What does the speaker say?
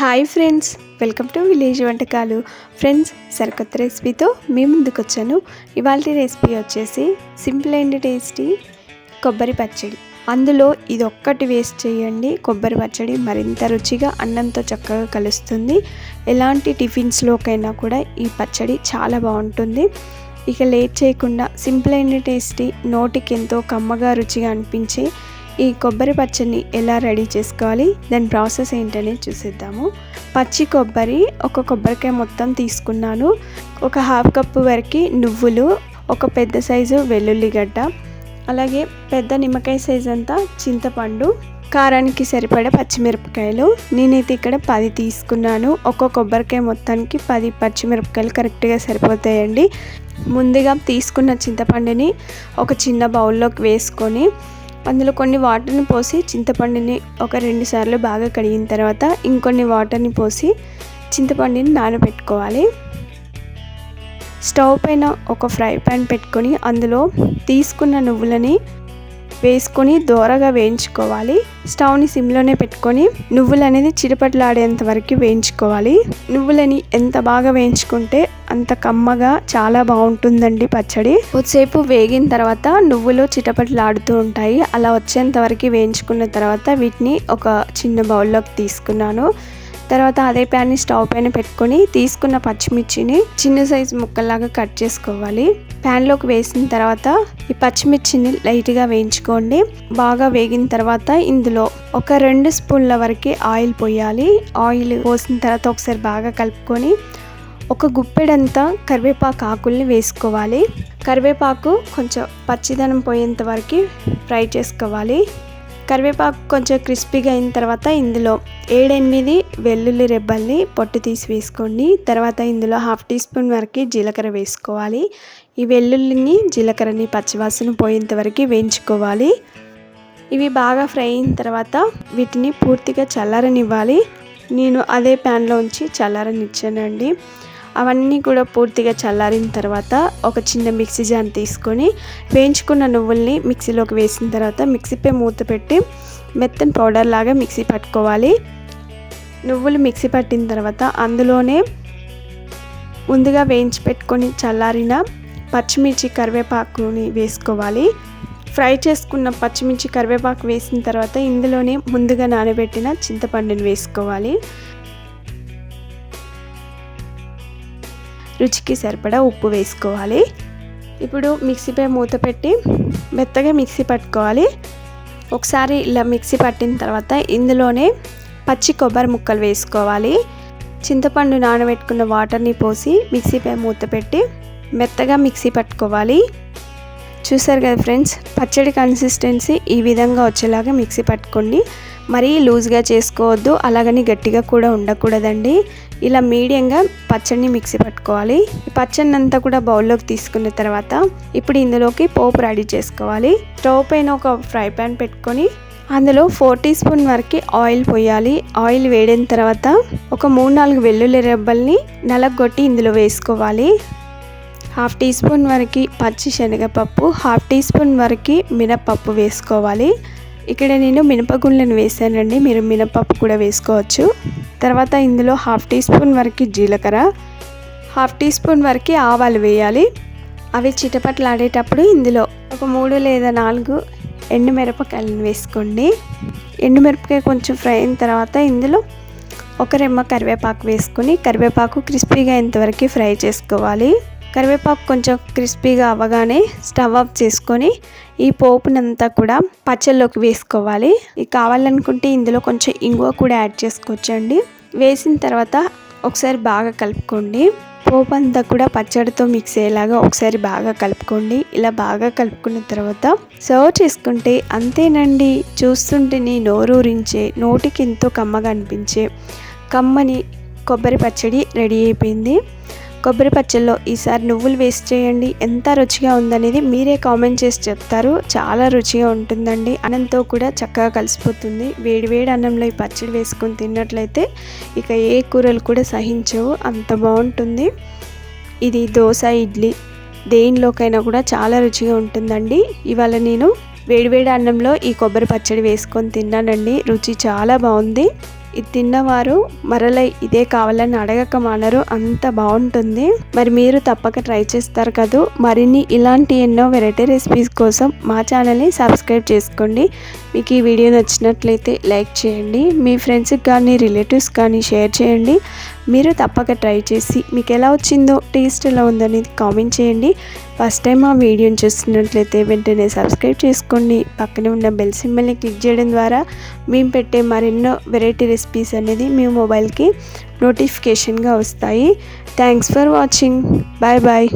Hi friends welcome to village వంటకాలు. Friends సరికొత్త రెసిపీతో మీ ముందుకు వచ్చాను ఇవాళ రెసిపీ వచ్చేసి సింపుల్ అండ్ టేస్టీ కొబ్బరి పచ్చడి. అందులో ఇది ఒక్కటి వేస్ట్ చేయండి. కొబ్బరి పచ్చడి మరింత రుచిగా అన్నంతో చక్కగా కలుస్తుంది. ఎలాంటి టిఫిన్స్లోకైనా కూడా ఈ పచ్చడి చాలా బాగుంటుంది. ఇక లేట్ చేయకుండా సింపుల్ అండ్ టేస్టీ నోటికి ఎంతో కమ్మగా రుచిగా అనిపించే ఈ కొబ్బరి పచ్చడిని ఎలా రెడీ చేసుకోవాలి? దాని ప్రాసెస్ ఏంటనేది చూసేద్దాము. పచ్చి కొబ్బరి ఒక కొబ్బరికాయ మొత్తం తీసుకున్నాను. ఒక హాఫ్ కప్పు వరకు నువ్వులు ఒక పెద్ద సైజు వెల్లుల్లిగడ్డ అలాగే పెద్ద నిమ్మకాయ సైజ్ అంతా చింతపండు కారానికి సరిపడే పచ్చిమిరపకాయలు. నేనైతే ఇక్కడ పది తీసుకున్నాను. ఒక కొబ్బరికాయ మొత్తానికి పది పచ్చిమిరపకాయలు కరెక్ట్గా సరిపోతాయండి. ముందుగా తీసుకున్న చింతపండుని ఒక చిన్న బౌల్లోకి వేసుకొని అందులో కొన్ని వాటర్ని పోసి చింతపండుని ఒక రెండు సార్లు బాగా కడిగిన తర్వాత ఇంకొన్ని వాటర్ని పోసి చింతపండుని నానబెట్టుకోవాలి. స్టవ్ పైన ఒక ఫ్రై ప్యాన్ పెట్టుకొని అందులో తీసుకున్న నువ్వులని వేసుకొని దోరగా వేయించుకోవాలి. స్టవ్ని సిమ్లోనే పెట్టుకొని నువ్వులు అనేది చిరుపట్లాడేంత వరకు వేయించుకోవాలి. నువ్వులని ఎంత బాగా వేయించుకుంటే అంత కమ్మగా చాలా బాగుంటుందండి పచ్చడి. కొద్దిసేపు వేగిన తర్వాత నువ్వులు చిటపట్లాడుతూ ఉంటాయి. అలా వచ్చేంత వరకు వేయించుకున్న తర్వాత వీటిని ఒక చిన్న బౌల్లోకి తీసుకున్నాను. తర్వాత అదే ప్యాన్ని స్టవ్ పైన పెట్టుకొని తీసుకున్న పచ్చిమిర్చిని చిన్న సైజు ముక్కల్లాగా కట్ చేసుకోవాలి. ప్యాన్లోకి వేసిన తర్వాత ఈ పచ్చిమిర్చిని లైట్గా వేయించుకోండి. బాగా వేగిన తర్వాత ఇందులో ఒక రెండు స్పూన్ల వరకు ఆయిల్ పోయాలి. ఆయిల్ పోసిన తర్వాత ఒకసారి బాగా కలుపుకొని ఒక గుప్పెడంతా కరివేపాకు ఆకుల్ని వేసుకోవాలి. కరివేపాకు కొంచెం పచ్చిదనం పోయేంత వరకు ఫ్రై చేసుకోవాలి. కరివేపాకు కొంచెం క్రిస్పీగా అయిన తర్వాత ఇందులో ఏడెనిమిది వెల్లుల్లి రెబ్బల్ని పొట్టు తీసి వేసుకోండి. తర్వాత ఇందులో హాఫ్ టీ స్పూన్ వరకు జీలకర్ర వేసుకోవాలి. ఈ వెల్లుల్లిని జీలకర్రని పచ్చివాసన పోయేంత వరకు వేయించుకోవాలి. ఇవి బాగా ఫ్రై అయిన తర్వాత వీటిని పూర్తిగా చల్లారనివ్వాలి. నేను అదే ప్యాన్లో ఉంచి చల్లారనిచ్చానండి. అవన్నీ కూడా పూర్తిగా చల్లారిన తర్వాత ఒక చిన్న మిక్సీ జాన్ తీసుకొని వేయించుకున్న నువ్వుల్ని మిక్సీలోకి వేసిన తర్వాత మిక్సీపై మూత పెట్టి మెత్తని పౌడర్ లాగా మిక్సీ పట్టుకోవాలి. నువ్వులు మిక్సీ పట్టిన తర్వాత అందులోనే ముందుగా వేయించి పెట్టుకొని చల్లారిన పచ్చిమిర్చి కరివేపాకుని వేసుకోవాలి. ఫ్రై చేసుకున్న పచ్చిమిర్చి కరివేపాకు వేసిన తర్వాత ఇందులోనే ముందుగా నానబెట్టిన చింతపండుని వేసుకోవాలి. రుచికి సరిపడా ఉప్పు వేసుకోవాలి. ఇప్పుడు మిక్సీపై మూత పెట్టి మెత్తగా మిక్సీ పట్టుకోవాలి. ఒకసారి ఇలా మిక్సీ పట్టిన తర్వాత ఇందులోనే పచ్చి కొబ్బరి ముక్కలు వేసుకోవాలి. చింతపండు నానబెట్టుకున్న వాటర్ని పోసి మిక్సీపై మూత పెట్టి మెత్తగా మిక్సీ పట్టుకోవాలి. చూసారు కదా ఫ్రెండ్స్ పచ్చడి కన్సిస్టెన్సీ ఈ విధంగా వచ్చేలాగా మిక్సీ పట్టుకోండి. మరీ లూజ్గా చేసుకోవద్దు అలాగని గట్టిగా కూడా ఉండకూడదండి. ఇలా మీడియంగా పచ్చడిని మిక్సీ పట్టుకోవాలి. ఈ పచ్చడిని అంతా కూడా బౌల్లోకి తీసుకున్న తర్వాత ఇప్పుడు ఇందులోకి పోపు రెడీ చేసుకోవాలి. స్టవ్ పైన ఒక ఫ్రై ప్యాన్ పెట్టుకొని అందులో ఫోర్ టీ స్పూన్ వరకు ఆయిల్ పోయాలి. ఆయిల్ వేడిన తర్వాత ఒక మూడు నాలుగు వెల్లుల్లి రెబ్బల్ని నలగొట్టి ఇందులో వేసుకోవాలి. హాఫ్ టీ స్పూన్ వరకు పచ్చి శనగపప్పు హాఫ్ టీ స్పూన్ వరకు మినపప్పు వేసుకోవాలి. ఇక్కడ నేను మినపగుండ్లను వేసానండి. మీరు మినపప్పు కూడా వేసుకోవచ్చు. తర్వాత ఇందులో హాఫ్ టీ స్పూన్ వరకు జీలకర్ర హాఫ్ టీ స్పూన్ వరకు ఆవాలు వేయాలి. అవి చిటపట్లాడేటప్పుడు ఇందులో ఒక మూడు లేదా నాలుగు ఎండుమిరపకాయలను వేసుకోండి. ఎండుమిరపకాయ కొంచెం ఫ్రై అయిన తర్వాత ఇందులో ఒక రెమ్మ కరివేపాకు వేసుకొని కరివేపాకు క్రిస్పీగా అయ్యేంతవరకు ఫ్రై చేసుకోవాలి. కరివేపాకు కొంచెం క్రిస్పీగా అవ్వగానే స్టవ్ ఆఫ్ చేసుకొని ఈ పోపునంతా కూడా పచ్చళ్ళలోకి వేసుకోవాలి. ఇది కావాలనుకుంటే ఇందులో కొంచెం ఇంగువ కూడా యాడ్ చేసుకోవచ్చండి. వేసిన తర్వాత ఒకసారి బాగా కలుపుకోండి. పోపు అంతా కూడా పచ్చడితో మిక్స్ అయ్యేలాగా ఒకసారి బాగా కలుపుకోండి. ఇలా బాగా కలుపుకున్న తర్వాత సర్వ్ చేసుకుంటే అంతేనండి. చూస్తుంటేనే నోరూరించే నోటికి ఎంతో కమ్మగా అనిపించే కమ్మని కొబ్బరి పచ్చడి రెడీ అయిపోయింది. కొబ్బరి పచ్చల్లో ఈసారి నువ్వులు వేస్ట్ చేయండి. ఎంత రుచిగా ఉందనేది మీరే కామెంట్ చేసి చెప్తారు. చాలా రుచిగా ఉంటుందండి. అన్నంతో కూడా చక్కగా కలిసిపోతుంది. వేడివేడి అన్నంలో ఈ పచ్చడి వేసుకొని తిన్నట్లయితే ఇక ఏ కూరలు కూడా సహించవు. అంత బాగుంటుంది. ఇది దోశ ఇడ్లీ దేనిలోకైనా కూడా చాలా రుచిగా ఉంటుందండి. ఇవాళ నేను వేడివేడి అన్నంలో ఈ కొబ్బరి పచ్చడి వేసుకొని తిన్నానండి. రుచి చాలా బాగుంది. ఇది తిన్నవారు మరల ఇదే కావాలని అడగక మానరు. అంత బాగుంటుంది. మరి మీరు తప్పక ట్రై చేస్తారు కదా. మరిన్ని ఇలాంటి ఎన్నో వెరైటీ రెసిపీస్ కోసం మా ఛానల్ని సబ్స్క్రైబ్ చేసుకోండి. మీకు ఈ వీడియో నచ్చినట్లయితే లైక్ చేయండి. మీ ఫ్రెండ్స్కి కానీ రిలేటివ్స్ కానీ షేర్ చేయండి. మీరు తప్పక ట్రై చేసి మీకు ఎలా వచ్చిందో టేస్ట్ ఎలా ఉందనేది కామెంట్ చేయండి. ఫస్ట్ టైం ఆ వీడియోని చూస్తున్నట్లయితే వెంటనే సబ్స్క్రైబ్ చేసుకోండి. పక్కనే ఉన్న బెల్ సింబల్ని క్లిక్ చేయడం ద్వారా మేము పెట్టే మరెన్నో వెరైటీ రెసిపీస్ అనేది మీ మొబైల్కి నోటిఫికేషన్గా వస్తాయి. Thanks for watching. Bye bye.